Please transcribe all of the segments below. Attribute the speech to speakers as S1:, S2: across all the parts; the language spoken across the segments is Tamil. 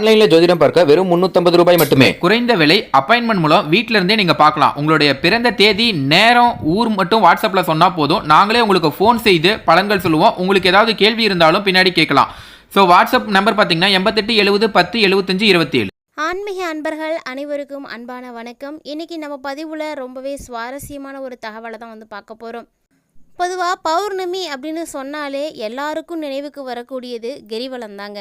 S1: ஆன்லைன்ல ஜோதிடம் பார்க்க வெறும் 350 ரூபாய் மட்டுமே.
S2: குறைந்த விலை அப்பாயின்மெண்ட் மூலம் வீட்ல இருந்தே நீங்க பார்க்கலாம். உங்களுடைய பிறந்த தேதி நேரம் ஊர் மட்டும் வாட்ஸ்அப்ல சொன்னா போதும். நாங்களே உங்களுக்கு ஃபோன் செய்து பலன்கள் சொல்லுவோம். உங்களுக்கு ஏதாவது கேள்வி இருந்தாலும் பின்னாடி கேட்கலாம். ஸோ வாட்ஸ்அப் நம்பர் பார்த்தீங்கன்னா எண்பத்தெட்டு எழுபது பத்து எழுபத்தஞ்சு இருபத்தி ஏழு
S3: ஆன்மீக அன்பர்கள் அனைவருக்கும் அன்பான வணக்கம். இன்னைக்கு நம்ம பதிவில் ரொம்பவே சுவாரஸ்யமான ஒரு தகவலை தான் வந்து பார்க்க போகிறோம் பொதுவாக பௌர்ணமி அப்படின்னு சொன்னாலே எல்லாருக்கும் நினைவுக்கு வரக்கூடியது கிரிவலம் தாங்க.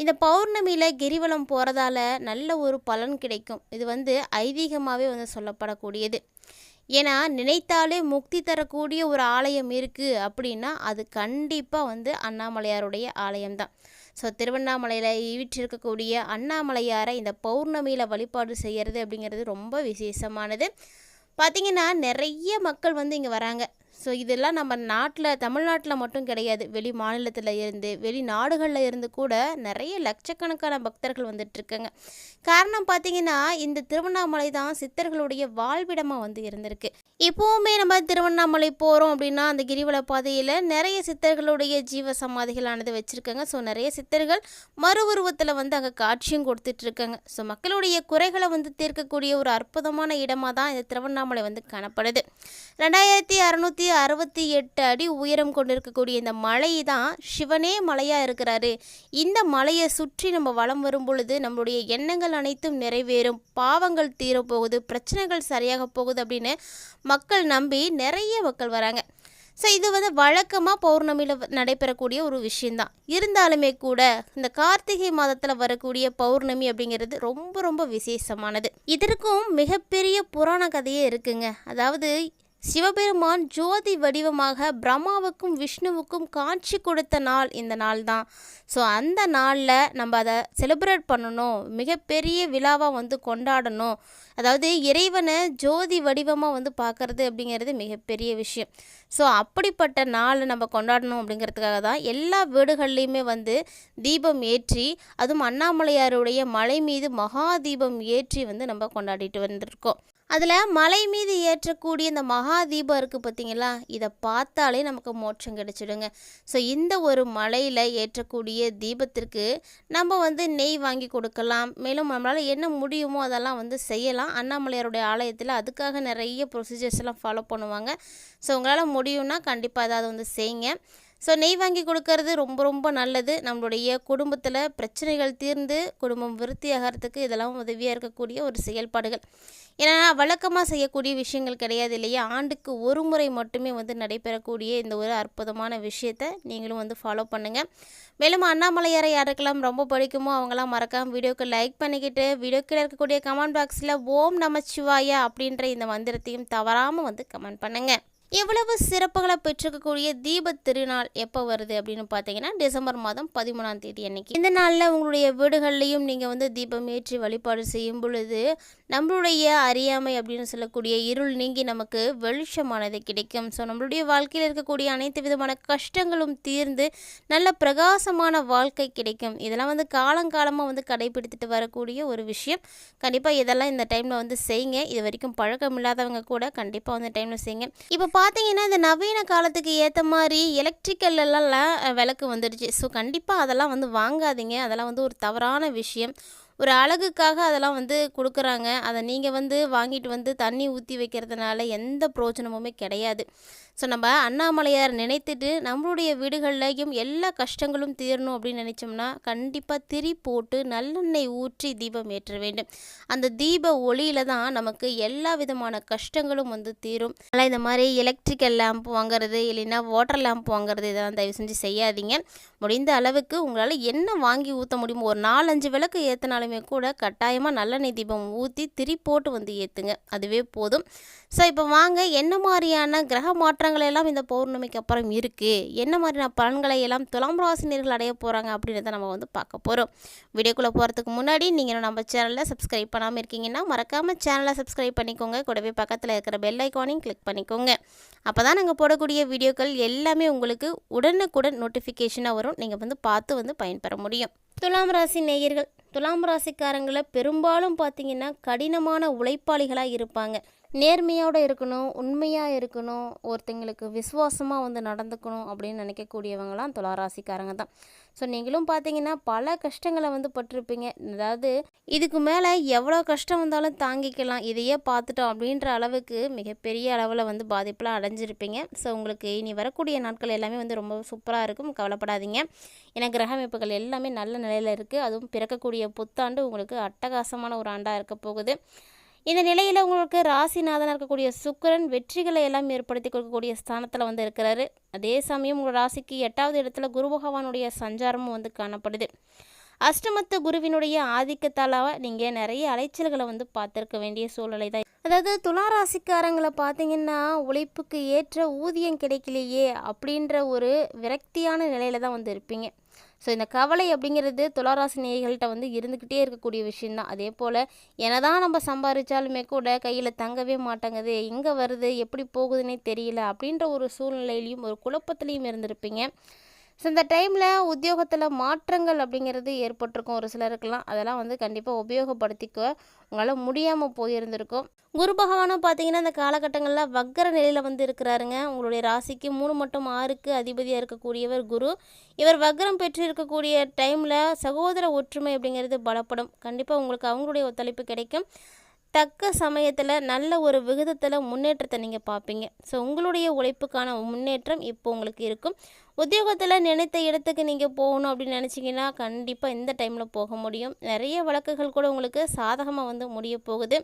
S3: இந்த பௌர்ணமியில் கிரிவலம் போகிறதால நல்ல ஒரு பலன் கிடைக்கும். இது வந்து ஐதீகமாகவே வந்து சொல்லப்படக்கூடியது. ஏன்னா நினைத்தாலே முக்தி தரக்கூடிய ஒரு ஆலயம் இருக்குது அப்படின்னா அது கண்டிப்பாக வந்து அண்ணாமலையாருடைய ஆலயம்தான். ஸோ திருவண்ணாமலையில் வீற்றிருக்கக்கூடிய அண்ணாமலையாரை இந்த பௌர்ணமியில் வழிபாடு செய்கிறது அப்படிங்கிறது ரொம்ப விசேஷமானது. பார்த்திங்கன்னா நிறைய மக்கள் வந்து இங்கே வராங்க. ஸோ இதெல்லாம் நம்ம நாட்டில் தமிழ்நாட்டில் மட்டும் கிடையாது. வெளி மாநிலத்தில் இருந்து வெளி நாடுகளில் இருந்து கூட நிறைய லட்சக்கணக்கான பக்தர்கள் வந்துட்டுருக்காங்க. காரணம் பார்த்தீங்கன்னா இந்த திருவண்ணாமலை தான் சித்தர்களுடைய வாழ்விடமாக வந்து இருந்திருக்கு. இப்போவுமே நம்ம திருவண்ணாமலை போகிறோம் அப்படின்னா அந்த கிரிவல பாதையில் நிறைய சித்தர்களுடைய ஜீவ சமாதிகளானது வச்சுருக்காங்க. ஸோ நிறைய சித்தர்கள் மறு உருவத்தில் வந்து அங்கே காட்சியும் கொடுத்துட்ருக்காங்க ஸோ மக்களுடைய குறைகளை வந்து தீர்க்கக்கூடிய ஒரு அற்புதமான இடமாக தான் இந்த திருவண்ணாமலை வந்து காணப்படுது. ரெண்டாயிரத்தி அறநூற்றி அறுபத்தி எட்டு அடி உயரம் கொண்டிருக்கக்கூடிய இந்த மலை தான் சிவனே மலையாக இருக்கிறாரு. இந்த மலையை சுற்றி நம்ம வலம் வரும் பொழுது நம்மளுடைய எண்ணங்கள் அனைத்தும் நிறைவேறும். பாவங்கள் தீரப்போகுது பிரச்சனைகள் சரியாக போகுது அப்படின்னு மக்கள் நம்பி நிறைய மக்கள் வராங்க. ஸோ இது வந்து வழக்கமாக பௌர்ணமியில் நடைபெறக்கூடிய ஒரு விஷயந்தான் இருந்தாலுமே கூட இந்த கார்த்திகை மாதத்தில் வரக்கூடிய பௌர்ணமி அப்படிங்கிறது ரொம்ப ரொம்ப விசேஷமானது. இதற்கும் மிகப்பெரிய புராண கதையே இருக்குங்க. அதாவது சிவபெருமான் ஜோதி வடிவமாக பிரம்மாவுக்கும் விஷ்ணுவுக்கும் காட்சி கொடுத்த நாள் இந்த நாள் தான் ஸோ அந்த நாளில் நம்ம அதை செலிப்ரேட் பண்ணணும். மிகப்பெரிய விழாவாக வந்து கொண்டாடணும். அதாவது இறைவனை ஜோதி வடிவமாக வந்து பார்க்குறது அப்படிங்கிறது மிகப்பெரிய விஷயம். ஸோ அப்படிப்பட்ட நாளை நம்ம கொண்டாடணும் அப்படிங்கிறதுக்காக தான் எல்லா வீடுகள்லையுமே வந்து தீபம் ஏற்றி அதுவும் அண்ணாமலையாருடைய மலை மீது மகா தீபம் ஏற்றி வந்து நம்ம கொண்டாடிட்டு வந்திருக்கோம். அதில் மலை மீது ஏற்றக்கூடிய இந்த மகா தீபம் இருக்குது பார்த்தீங்களா இதை பார்த்தாலே நமக்கு மோட்சம் கிடச்சிடுங்க. ஸோ இந்த ஒரு மலையில் ஏற்றக்கூடிய தீபத்திற்கு நம்ம வந்து நெய் வாங்கி கொடுக்கலாம். மேலும் நம்மளால் என்ன முடியுமோ அதெல்லாம் வந்து செய்யலாம். அண்ணாமலையாருடைய ஆலயத்தில் அதுக்காக நிறைய ப்ரொசீஜர்ஸ் எல்லாம் ஃபாலோ பண்ணுவாங்க. ஸோ உங்களால் முடியும்னா கண்டிப்பாக ஏதாவது வந்து செய்யுங்க. ஸோ நெய் வாங்கி கொடுக்கறது ரொம்ப ரொம்ப நல்லது. நம்மளுடைய குடும்பத்தில் பிரச்சனைகள் தீர்ந்து குடும்பம் விருத்தியாகிறதுக்கு இதெல்லாம் உதவியாக இருக்கக்கூடிய ஒரு செயல்பாடுகள். ஏன்னா வழக்கமாக செய்யக்கூடிய விஷயங்கள் கிடையாது இல்லையா? ஆண்டுக்கு ஒரு முறை மட்டுமே வந்து நடைபெறக்கூடிய இந்த ஒரு அற்புதமான விஷயத்தை நீங்களும் வந்து ஃபாலோ பண்ணுங்கள் மேலும் அண்ணாமலையாரை யாருக்கெல்லாம் ரொம்ப பிடிக்குமோ அவங்களாம் மறக்காமல் வீடியோக்கு லைக் பண்ணிக்கிட்டு வீடியோக்கில் இருக்கக்கூடிய கமெண்ட் பாக்ஸில் ஓம் நமச்சிவாயா அப்படின்ற இந்த மந்திரத்தையும் தவறாமல் வந்து கமெண்ட் பண்ணுங்கள் எவ்வளவு சிறப்புகளை பெற்றிருக்கக்கூடிய தீப திருநாள் எப்போ வருது அப்படின்னு பார்த்தீங்கன்னா டிசம்பர் மாதம் பதிமூணாம் தேதி அன்னைக்கு. இந்த நாளில் உங்களுடைய வீடுகள்லையும் நீங்கள் வந்து தீபம் ஏற்றி வழிபாடு செய்யும் பொழுது நம்மளுடைய அறியாமை அப்படின்னு சொல்லக்கூடிய இருள் நீங்கி நமக்கு வெளிச்சமானது கிடைக்கும். ஸோ நம்மளுடைய வாழ்க்கையில் இருக்கக்கூடிய அனைத்து விதமான கஷ்டங்களும் தீர்ந்து நல்ல பிரகாசமான வாழ்க்கை கிடைக்கும். இதெல்லாம் வந்து காலங்காலமாக வந்து கடைபிடித்துட்டு வரக்கூடிய ஒரு விஷயம். கண்டிப்பாக இதெல்லாம் இந்த டைமில் வந்து செய்யுங்க. இது வரைக்கும் பழக்கம் இல்லாதவங்க கூட கண்டிப்பாக வந்து டைமில் செய்யுங்க. இப்போ பார்த்தீங்கன்னா இந்த நவீன காலத்துக்கு ஏற்ற மாதிரி எலக்ட்ரிக்கல்லாம் விளக்கு வந்துடுச்சு. ஸோ கண்டிப்பாக அதெல்லாம் வந்து வாங்காதீங்க. அதெல்லாம் வந்து ஒரு தவறான விஷயம். ஒரு அழகுக்காக அதெல்லாம் வந்து கொடுக்குறாங்க. அதை நீங்கள் வந்து வாங்கிட்டு வந்து தண்ணி ஊற்றி வைக்கிறதுனால எந்த பிரோஜனமுமே கிடையாது. ஸோ நம்ம அண்ணாமலையார் நினைத்துட்டு நம்மளுடைய வீடுகள்லையும் எல்லா கஷ்டங்களும் தீரணும் அப்படின்னு நினச்சோம்னா கண்டிப்பாக திரி போட்டு நல்லெண்ணெய் ஊற்றி தீபம் ஏற்ற வேண்டும். அந்த தீப ஒளியில் தான் நமக்கு எல்லா விதமான கஷ்டங்களும் வந்து தீரும். அதனால் இந்த மாதிரி எலக்ட்ரிக்கல் லேம்ப் வாங்குறது இல்லைன்னா வாட்டர் லேம்ப் வாங்குறது இதெல்லாம் தயவு செஞ்சு செய்யாதீங்க. முடிந்த அளவுக்கு உங்களால் என்ன வாங்கி ஊற்ற முடியுமோ ஒரு நாலஞ்சு விளக்கு ஏற்றினாலுமே கூட கட்டாயமாக நல்லெண்ணெய் தீபம் ஊற்றி திரி போட்டு வந்து ஏற்றுங்க அதுவே போதும். ஸோ இப்போ வாங்க என்ன மாதிரியான கிரக மாற்றங்கள் எல்லாம் இந்த பௌர்ணமிக்கு அப்புறம் இருக்குது என்ன மாதிரியான பலன்களை எல்லாம் துலாம் ராசினியர்கள் அடைய போகிறாங்க அப்படின்றத நம்ம வந்து பார்க்க போகிறோம் வீடியோக்குள்ளே போகிறதுக்கு முன்னாடி நீங்கள் நம்ம சேனலில் சப்ஸ்கிரைப் பண்ணாமல் இருக்கீங்கன்னா மறக்காமல் சேனலை சப்ஸ்கிரைப் பண்ணிக்கோங்க. கூடவே பக்கத்தில் இருக்கிற பெல் ஐக்கானையும் கிளிக் பண்ணிக்கோங்க. அப்போ தான் நாங்கள் போடக்கூடிய வீடியோக்கள் எல்லாமே உங்களுக்கு உடனுக்குடன் நோட்டிஃபிகேஷனாக வரும். நீங்கள் வந்து பார்த்து வந்து பயன்பெற முடியும். துலாம் ராசி நேயர்கள் துலாம் ராசிக்காரங்களை பெரும்பாலும் பார்த்தீங்கன்னா கடினமான உழைப்பாளிகளாக இருப்பாங்க. நேர்மையோடு இருக்கணும் உண்மையாக இருக்கணும் ஒருத்தங்களுக்கு விசுவாசமாக வந்து நடந்துக்கணும் அப்படின்னு நினைக்கக்கூடியவங்களாம் துளாராசிக்காரங்க தான். ஸோ நீங்களும் பார்த்தீங்கன்னா பல கஷ்டங்களை வந்து பட்டிருப்பீங்க. அதாவது இதுக்கு மேலே எவ்வளோ கஷ்டம் வந்தாலும் தாங்கிக்கலாம். இதையே பார்த்துட்டோம் அப்படின்ற அளவுக்கு மிகப்பெரிய அளவில் வந்து பாதிப்பெலாம் அடைஞ்சிருப்பீங்க. ஸோ உங்களுக்கு இனி வரக்கூடிய நாட்கள் எல்லாமே வந்து ரொம்ப சூப்பராக இருக்கும். கவலைப்படாதீங்க. ஏன்னா கிரக அமைப்புகள் எல்லாமே நல்ல நிலையில் இருக்குது அதுவும் பிறக்கக்கூடிய புத்தாண்டு உங்களுக்கு அட்டகாசமான ஒரு ஆண்டாக இருக்க போகுது. இந்த நிலையில் உங்களுக்கு ராசிநாதனாக இருக்கக்கூடிய சுக்கிரன் வெற்றிகளை எல்லாம் ஏற்படுத்தி கொடுக்கக்கூடிய ஸ்தானத்தில் வந்து இருக்கிறாரு. அதே சமயம் உங்கள் ராசிக்கு எட்டாவது இடத்துல குரு பகவானுடைய சஞ்சாரமும் வந்து காணப்படுது. அஷ்டமத்து குருவினுடைய ஆதிக்கத்தால் நீங்கள் நிறைய அலைச்சல்களை வந்து பார்த்துருக்க வேண்டிய சூழ்நிலை தான் அதாவது துலா ராசிக்காரங்களை பார்த்தீங்கன்னா உழைப்புக்கு ஏற்ற ஊதியம் கிடைக்கலையே அப்படின்ற ஒரு விரக்தியான நிலையில தான் வந்து இருப்பீங்க. ஸோ இந்த கவலை அப்படிங்கிறது துளாராசி நேயர்கள்ட்ட வந்து இருந்துக்கிட்டே இருக்கக்கூடிய விஷயந்தான் அதே போல் என்னதான் நம்ம சம்பாதிச்சாலுமே கூட கையில் தங்கவே மாட்டேங்குது. எங்கே வருது? எப்படி போகுதுன்னே தெரியல அப்படின்ற ஒரு சூழ்நிலையிலையும் ஒரு குழப்பத்துலேயும் இருந்திருப்பீங்க. ஸோ இந்த டைமில் உத்தியோகத்தில் மாற்றங்கள் அப்படிங்கிறது ஏற்பட்டிருக்கும். ஒரு சிலருக்கெல்லாம் அதெல்லாம் வந்து கண்டிப்பாக உபயோகப்படுத்திக்க உங்களால் முடியாமல் போயிருந்திருக்கும். குரு பகவானும் பார்த்தீங்கன்னா இந்த காலகட்டங்களில் வக்கர நிலையில் வந்து இருக்கிறாருங்க. உங்களுடைய ராசிக்கு மூணு மட்டும் ஆறுக்கு அதிபதியாக இருக்கக்கூடியவர் குரு. இவர் வக்ரம் பெற்று இருக்கக்கூடிய டைமில் சகோதர ஒற்றுமை அப்படிங்கிறது பலப்படும். கண்டிப்பாக உங்களுக்கு அவங்களுடைய ஒத்துழைப்பு கிடைக்கும். தக்க சமயத்தில் நல்ல ஒரு விகிதத்தில் முன்னேற்றத்தை நீங்கள் பார்ப்பீங்க. ஸோ உங்களுடைய உழைப்புக்கான முன்னேற்றம் இப்போ உங்களுக்கு இருக்கும். உத்தியோகத்தில் நினைத்த இடத்துக்கு நீங்கள் போகணும் அப்படின்னு நினச்சிங்கன்னா கண்டிப்பாக இந்த டைமில் போக முடியும். நிறைய வழக்குகள் கூட உங்களுக்கு சாதகமாக வந்து முடிய போகுது.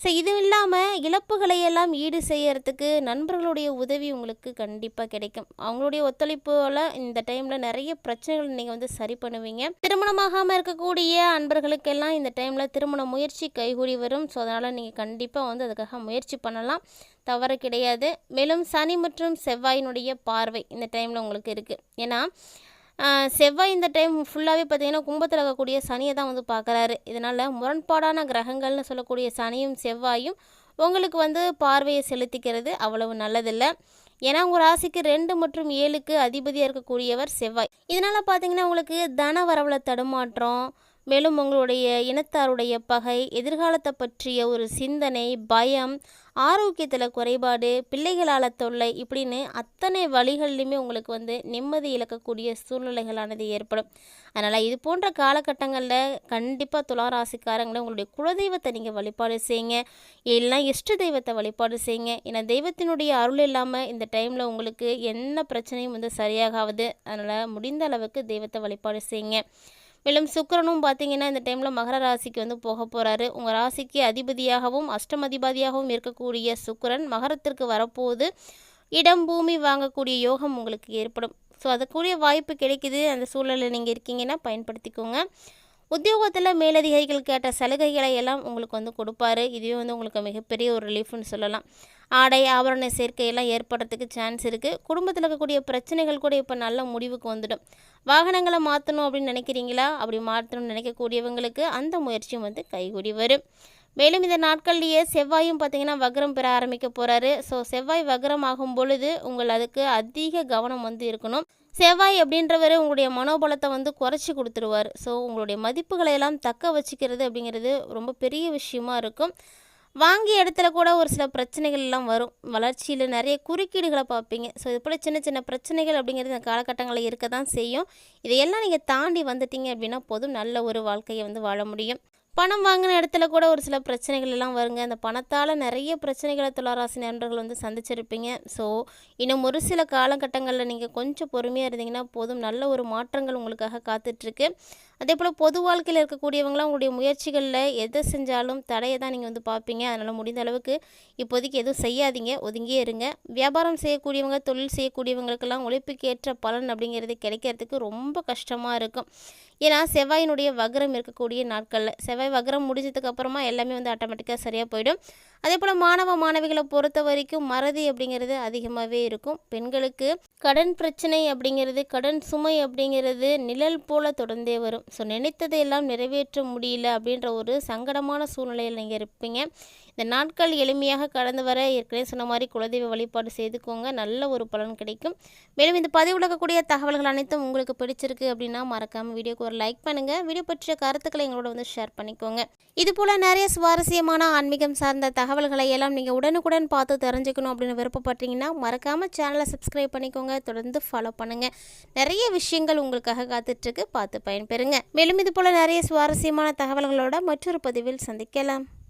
S3: ஸோ இது இல்லாமல் இழப்புகளை எல்லாம் ஈடு செய்யறதுக்கு நண்பர்களுடைய உதவி உங்களுக்கு கண்டிப்பாக கிடைக்கும். அவங்களுடைய ஒத்துழைப்புல இந்த டைமில் நிறைய பிரச்சனைகள் நீங்கள் வந்து சரி பண்ணுவீங்க. திருமணமாகாமல் இருக்கக்கூடிய அன்பர்களுக்கெல்லாம் இந்த டைமில் திருமண முயற்சி கைகூடி வரும். ஸோ அதனால் நீங்கள் கண்டிப்பாக வந்து அதுக்காக முயற்சி பண்ணலாம். தவறு கிடையாது. மேலும் சனி மற்றும் செவ்வாயினுடைய பார்வை இந்த டைமில் உங்களுக்கு இருக்குது ஏன்னா செவ்வாய் இந்த டைம் ஃபுல்லாகவே பார்த்தீங்கன்னா கும்பத்தில் இருக்கக்கூடிய சனியை தான் வந்து பார்க்குறாரு. இதனால் முரண்பாடான கிரகங்கள்னு சொல்லக்கூடிய சனியும் செவ்வாயும் உங்களுக்கு வந்து பார்வையை செலுத்திக்கிறது அவ்வளவு நல்லதில்லை. ஏன்னா உங்கள் ராசிக்கு ரெண்டு மற்றும் ஏழுக்கு அதிபதியாக இருக்கக்கூடியவர் செவ்வாய். இதனால் பார்த்தீங்கன்னா உங்களுக்கு தன வரவில் தடுமாற்றம் மேலும் உங்களுடைய இனத்தாருடைய பகை எதிர்காலத்தை பற்றிய ஒரு சிந்தனை பயம் ஆரோக்கியத்தில் குறைபாடு பிள்ளைகளால் தொல்லை இப்படின்னு அத்தனை வழிகள்லையுமே உங்களுக்கு வந்து நிம்மதி இழக்கக்கூடிய சூழ்நிலைகளானது ஏற்படும். அதனால் இது போன்ற காலகட்டங்களில் கண்டிப்பாக துளாராசிக்காரங்களை உங்களுடைய குலதெய்வத்தை நீங்கள் வழிபாடு செய்யுங்க. இல்லைனா இஷ்ட தெய்வத்தை வழிபாடு செய்யுங்க. ஏன்னா தெய்வத்தினுடைய அருள் இல்லாமல் இந்த டைமில் உங்களுக்கு என்ன பிரச்சனையும் வந்து சரியாகாது. அதனால் முடிந்த அளவுக்கு தெய்வத்தை வழிபாடு செய்யுங்க. மேலும் சுக்கிரனும் பார்த்தீங்கன்னா இந்த டைமில் மகர ராசிக்கு வந்து போக போகிறாரு உங்கள் ராசிக்கு அதிபதியாகவும் அஷ்டமதிபதியாகவும் இருக்கக்கூடிய சுக்கரன் மகரத்திற்கு வரப்போது இடம் பூமி வாங்கக்கூடிய யோகம் உங்களுக்கு ஏற்படும். ஸோ அதுக்குரிய வாய்ப்பு கிடைக்குது. அந்த சூழலில் நீங்கள் இருக்கீங்கன்னா பயன்படுத்திக்கோங்க. உத்தியோகத்தில் மேலதிகாரிகள் கேட்ட சலுகைகளை எல்லாம் உங்களுக்கு வந்து கொடுப்பாரு. இதுவே வந்து உங்களுக்கு மிகப்பெரிய ஒரு ரிலீஃப்னு சொல்லலாம். ஆடை ஆபரண சேர்க்கையெல்லாம் ஏற்படுறதுக்கு சான்ஸ் இருக்குது குடும்பத்தில் இருக்கக்கூடிய பிரச்சனைகள் கூட இப்போ நல்ல முடிவுக்கு வந்துடும். வாகனங்களை மாற்றணும் அப்படின்னு நினைக்கிறீங்களா? அப்படி மாற்றணும்னு நினைக்கக்கூடியவங்களுக்கு அந்த முயற்சியும் வந்து கைகூடி வரும். மேலும் இந்த நாட்கள்லேயே செவ்வாயும் பார்த்தீங்கன்னா வக்ரம் பெற ஆரம்பிக்க போகிறாரு ஸோ செவ்வாய் வக்ரம் ஆகும் பொழுது உங்கள் அதுக்கு அதிக கவனம் வந்து இருக்கணும். செவ்வாய் அப்படின்றவர் உங்களுடைய மனோபலத்தை வந்து குறைச்சி கொடுத்துருவார். ஸோ உங்களுடைய மதிப்புகளை எல்லாம் தக்க வச்சுக்கிறது அப்படிங்கிறது ரொம்ப பெரிய விஷயமா இருக்கும். வாங்கிய இடத்துல கூட ஒரு சில பிரச்சனைகள் எல்லாம் வரும். வளர்ச்சியில் நிறைய குறுக்கீடுகளை பார்ப்பீங்க. ஸோ இது போல் சின்ன சின்ன பிரச்சனைகள் அப்படிங்கிறது இந்த காலகட்டங்களில் இருக்க தான் செய்யும். இதையெல்லாம் நீங்கள் தாண்டி வந்துட்டீங்க அப்படின்னா போதும். நல்ல ஒரு வாழ்க்கையை வந்து வாழ முடியும். பணம் வாங்கின இடத்துல கூட ஒரு சில பிரச்சனைகள் எல்லாம் வருங்க. அந்த பணத்தால் நிறைய பிரச்சனைகளை துளாராசி நண்பர்கள் வந்து சந்திச்சிருப்பீங்க. ஸோ இன்னும் ஒரு சில காலகட்டங்களில் நீங்கள் கொஞ்சம் பொறுமையாக இருந்தீங்கன்னா போதும். நல்ல ஒரு மாற்றங்கள் உங்களுக்காக காத்துட்ருக்கு அதே போல் பொது வாழ்க்கையில் இருக்கக்கூடியவங்களாம் உங்களுடைய முயற்சிகளில் எதை செஞ்சாலும் தடையை தான் நீங்கள் வந்து பார்ப்பீங்க. அதனால் முடிந்த அளவுக்கு இப்போதைக்கு எதுவும் செய்யாதீங்க. ஒதுங்கியே இருங்க. வியாபாரம் செய்யக்கூடியவங்க தொழில் செய்யக்கூடியவங்களுக்கெல்லாம் உழைப்புக்கு ஏற்ற பலன் அப்படிங்கிறது கிடைக்கிறதுக்கு ரொம்ப கஷ்டமாக இருக்கும். ஏன்னா செவ்வாயினுடைய வக்ரம் இருக்கக்கூடிய நாட்களில் செவ்வாய் வக்ரம் முடிஞ்சதுக்கப்புறமா எல்லாமே வந்து ஆட்டோமேட்டிக்காக சரியாக போயிடும். அதே போல் மாணவ மாணவிகளை பொறுத்த வரைக்கும் மறதி அப்படிங்கிறது அதிகமாகவே இருக்கும். பெண்களுக்கு கடன் பிரச்சனை அப்படிங்கிறது கடன் சுமை அப்படிங்கிறது நிழல் போல தொடர்ந்தே வரும். ஸோ நினைத்ததை எல்லாம் நிறைவேற்ற முடியல அப்படின்ற ஒரு சங்கடமான சூழ்நிலையில் நீங்கள் இருப்பீங்க. இந்த நாட்கள் எளிமையாக கடந்து வர ஏற்கனவே சொன்ன மாதிரி குலதெய்வ வழிபாடு செய்துக்கோங்க. நல்ல ஒரு பலன் கிடைக்கும். மேலும் இந்த பதிவிலக்கக்கூடிய தகவல்கள் அனைத்தும் உங்களுக்கு பிடிச்சிருக்கு அப்படின்னா மறக்காமல் வீடியோக்கு ஒரு லைக் பண்ணுங்கள் வீடியோ பற்றிய கருத்துக்களை எங்களோட வந்து ஷேர் பண்ணிக்கோங்க. இது போல் நிறைய சுவாரஸ்யமான ஆன்மீகம் சார்ந்த தகவல் தகவல்களை எல்லாம் நீங்கள் உடனுக்குடன் பார்த்து தெரிஞ்சுக்கணும் அப்படின்னு விருப்பப்பட்டீங்கன்னா மறக்காமல் சேனலை சப்ஸ்கிரைப் பண்ணிக்கோங்க. தொடர்ந்து ஃபாலோ பண்ணுங்கள் நிறைய விஷயங்கள் உங்களுக்காக காத்துட்ருக்கு பார்த்து பயன்பெறுங்க. மேலும் இது போல் நிறைய சுவாரஸ்யமான தகவல்களோட மற்றொரு பதிவில் சந்திக்கலாம்.